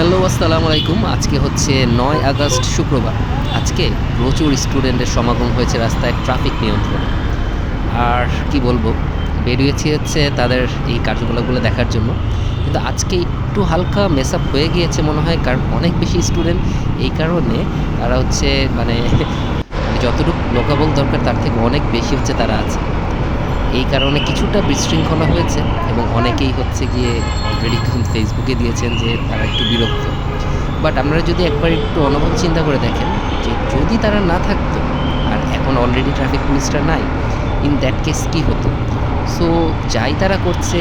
Hello, আসসালামু আলাইকুম। আজকে হচ্ছে নয় আগস্ট, শুক্রবার। আজকে প্রচুর স্টুডেন্টের সমাগম হয়েছে রাস্তায় ট্রাফিক নিয়ন্ত্রণে। আর কি বলব, বেরিয়েছি হচ্ছে তাদের এই কার্যকলাপগুলো দেখার জন্য। কিন্তু আজকে একটু হালকা মেস আপ হয়ে গিয়েছে মনে হয়, কারণ অনেক বেশি স্টুডেন্ট। এই কারণে তারা হচ্ছে মানে মানে যতটুকু লোকাবল দরকার, তার থেকে অনেক বেশি হচ্ছে তারা আছে। এই কারণে কিছুটা বিশৃঙ্খলা হয়েছে এবং অনেকেই হচ্ছে গিয়ে অলরেডি ফেসবুকে দিয়েছেন যে তারা একটু বিরক্ত। বাট আপনারা যদি একবার একটু অনুভব চিন্তা করে দেখেন যে যদি তারা না থাকতো আর এখন অলরেডি ট্রাফিক পুলিশটা নাই ইন দ্যাট কেস কী হতো? সো যাই তারা করছে,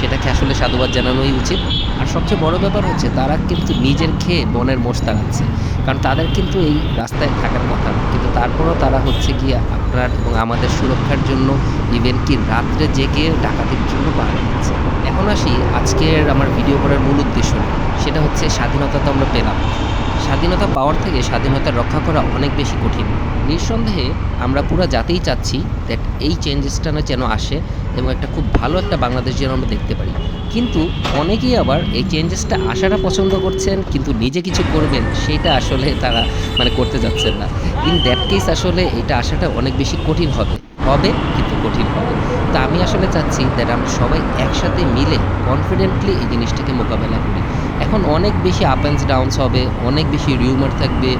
সেটাকে আসলে সাধুবাদ জানানোই উচিত। আর সবচেয়ে বড় ব্যাপার হচ্ছে তারা কিন্তু নিজের খেয়ে বনের মোষ তাড়াচ্ছে। কারণ তাদের কিন্তু এই রাস্তায় থাকার কথা কিন্তু তারপরও তারা হচ্ছে গিয়ে আপনার এবং আমাদের সুরক্ষার জন্য ইভেন কি রাত্রে জেগে ডাকাতির জন্য বার যাচ্ছে এখন আসি আজকের আমার ভিডিও করার মূল উদ্দেশ্য। সেটা হচ্ছে স্বাধীনতা তো আমরা পেলাম স্বাধীনতা পাওয়ার থেকে স্বাধীনতা রক্ষা করা অনেক বেশি কঠিন। নিঃসন্দেহে, আমরা পুরো জাতেই চাচ্ছি দ্যাট এই চেঞ্জেসটা না যেন আসে এবং একটা খুব ভালো একটা বাংলাদেশ যেন আমরা দেখতে পারি। কিন্তু অনেকেই আবার এই চেঞ্জেসটা আসাটা পছন্দ করছেন, কিন্তু নিজে কিছু করবেন, সেটা আসলে তারা মানে করতে যাচ্ছেন না। ইন দ্যাট কেস আসলে এটা আসাটা অনেক বেশি কঠিন হবে। হবে, কিন্তু কঠিন হবে। তা আমি আসলে চাচ্ছি দ্যাট আমরা সবাই একসাথে মিলে কনফিডেন্টলি এই জিনিসটাকে মোকাবেলা করি। এখন অনেক বেশি আপ অ্যান্ড ডাউনস হবে, অনেক বেশি রিউমার থাকবে।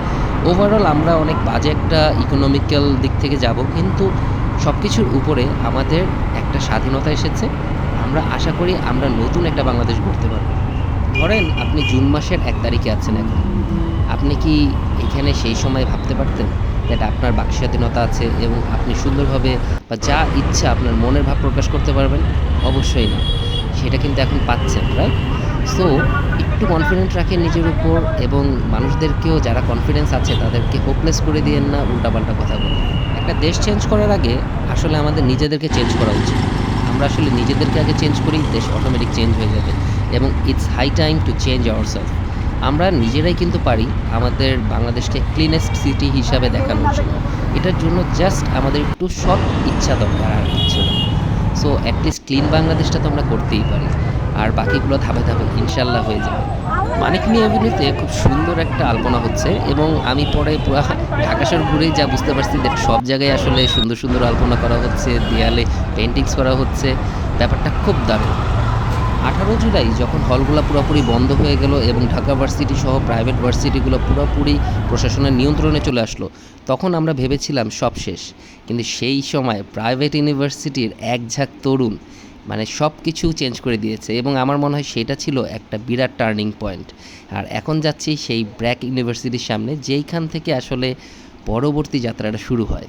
ওভারঅল আমরা অনেক বাজে একটা ইকোনমিক্যাল দিক থেকে যাব, কিন্তু সব কিছুর উপরে আমাদের একটা স্বাধীনতা এসেছে। আমরা আশা করি আমরা নতুন একটা বাংলাদেশ গড়তে পারব। ধরেন আপনি জুন মাসের এক তারিখে আছেন এখন। আপনি কি এখানে সেই সময় ভাবতে পারতেন দ্যাট আপনার বাক স্বাধীনতা আছে এবং আপনি সুন্দরভাবে বা যা ইচ্ছা আপনার মনের ভাব প্রকাশ করতে পারবেন? অবশ্যই না। সেটা কিন্তু এখন পাচ্ছেন রাইট সো একটু কনফিডেন্ট রাখেন নিজের উপর এবং মানুষদেরকেও যারা কনফিডেন্স আছে তাদেরকে হোপলেস করে দিয়েন না, উল্টাপাল্টা কথা বলে একটা দেশ চেঞ্জ করার আগে আসলে আমাদের নিজেদেরকে চেঞ্জ করা উচিত। আমরা আসলে নিজেদেরকে আগে চেঞ্জ করি, দেশ অটোমেটিক চেঞ্জ হয়ে যাবে এবং it's high time to change our self আমরা নিজেরাই কিন্তু পারি আমাদের বাংলাদেশকে ক্লিনেস্ট সিটি হিসাবে দেখানোর জন্য। এটার জন্য জাস্ট আমাদের একটু সব ইচ্ছা দরকার আর কিছু না। সো অ্যাটলিস্ট ক্লিন বাংলাদেশটা তো আমরা করতেই পারি। আর বাকিগুলো ধাপে ধাপে ইনশাল্লাহ হয়ে যাবে। মানিক মিয়া অভিনীতে খুব সুন্দর একটা আলপনা হচ্ছে এবং আমি পরে পুরো ঢাকা ঘুরেই যা বুঝতে পারছি যে সব জায়গায় আসলে সুন্দর সুন্দর আলপনা করা হচ্ছে, দেয়ালে পেন্টিংস করা হচ্ছে। ব্যাপারটা খুব দারুণ। আঠারো জুলাই যখন হলগুলো পুরোপুরি বন্ধ হয়ে গেল এবং ঢাকা ভার্সিটি সহ প্রাইভেট ভার্সিটিগুলো পুরোপুরি প্রশাসনের নিয়ন্ত্রণে চলে আসলো, তখন আমরা ভেবেছিলাম সব শেষ। কিন্তু সেই সময় প্রাইভেট ইউনিভার্সিটির এক ঝাঁক তরুণ মানে সব কিছু চেঞ্জ করে দিয়েছে এবং আমার মনে হয় সেটা ছিল একটা বিরাট টার্নিং পয়েন্ট আর এখন যাচ্ছি সেই ব্র্যাক ইউনিভার্সিটির সামনে, যেইখান থেকে আসলে পরবর্তী যাত্রাটা শুরু হয়।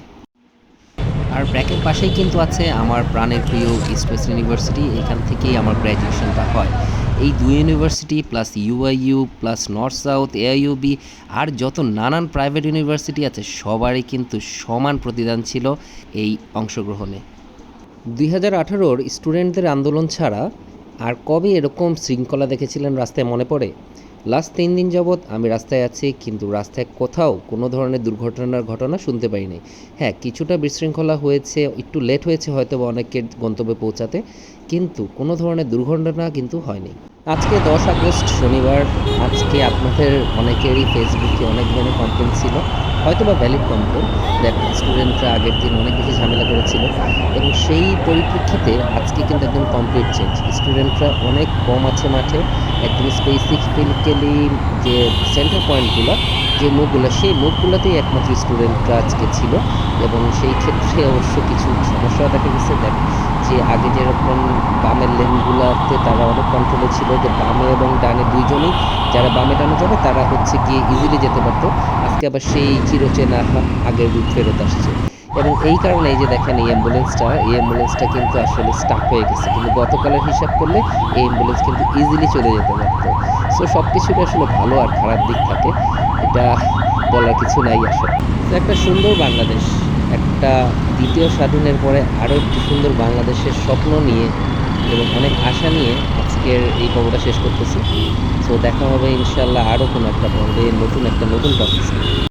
আর ব্র্যাকের পাশেই কিন্তু আছে আমার প্রাণের প্রিয় ওয়েস্ট ইউনিভার্সিটি এখান থেকেই আমার গ্র্যাজুয়েশনটা হয়। এই দুই university plus UIU plus North South AIUB আর যত নানান প্রাইভেট ইউনিভার্সিটি আছে, সবারই কিন্তু সমান প্রতিদান ছিল এই অংশগ্রহণে। দুই হাজার আঠারোর স্টুডেন্টদের আন্দোলন ছাড়া আর কবে এরকম শৃঙ্খলা দেখেছিলেন রাস্তায় মনে পড়ে? লাস্ট তিন দিন যাবৎ আমি রাস্তায় আছি, কিন্তু রাস্তায় কোথাও কোনো ধরনের দুর্ঘটনার ঘটনা শুনতে পাইনি। হ্যাঁ কিছুটা বিশৃঙ্খলা হয়েছে, একটু লেট হয়েছে হয়তো বা অনেকের গন্তব্যে পৌঁছাতে, কিন্তু কোনো ধরনের দুর্ঘটনা কিন্তু হয়নি। আজকে দশ আগস্ট শনিবার, আজকে আপনাদের অনেকেরই ফেসবুকে অনেক ধরনের কমপ্লেন ছিল হয়তো বা ভ্যালিড কমপ্লেন দ্যাট স্টুডেন্টরা আগের দিন অনেক বেশি ঝামেলা করেছিল এবং সেই পরিপ্রেক্ষিতে আজকে কিন্তু একদম কমপ্লিট চেঞ্জ স্টুডেন্টরা অনেক কম আছে মাঠে, একদম স্পেসিফিক্যালি যে সেন্টার পয়েন্টগুলো যে মুখগুলো, সেই মুখগুলোতেই একমাত্র স্টুডেন্টরা আজকে ছিল এবং সেই ক্ষেত্রে অবশ্য কিছু সমস্যা দেখা গেছে দেখ যে আগে যেরকম বামের লেনগুলোতে তারা অনেক কন্ট্রোলে ছিল যে বামে এবং ডানে দুইজনই যারা বামে ডানে যাবে তারা হচ্ছে গিয়ে ইজিলি যেতে পারতো। আজকে আবার সেই চিরচেনা আগের রূপ ফেরত আসছে। এবং এই কারণে এই যে দেখেন এই অ্যাম্বুলেন্সটা এই অ্যাম্বুলেন্সটা কিন্তু আসলে স্টাক হয়ে গেছে। কিন্তু গতকালের হিসাব করলে এই অ্যাম্বুলেন্স কিন্তু ইজিলি চলে যেতে পারতো। সো সব কিছুরই আসলে ভালো আর খারাপ দিক থাকে। এটা বলার কিছু নাই আসলে একটা সুন্দর বাংলাদেশ। একটা দ্বিতীয় স্বাধীনের পরে আরও একটি সুন্দর বাংলাদেশের স্বপ্ন নিয়ে এবং অনেক আশা নিয়ে আজকের এই পর্বটা শেষ করতেছি। সো দেখা হবে ইনশাল্লাহ আরও কোনো একটা পর্বে, নতুন একটা, নতুন টপিক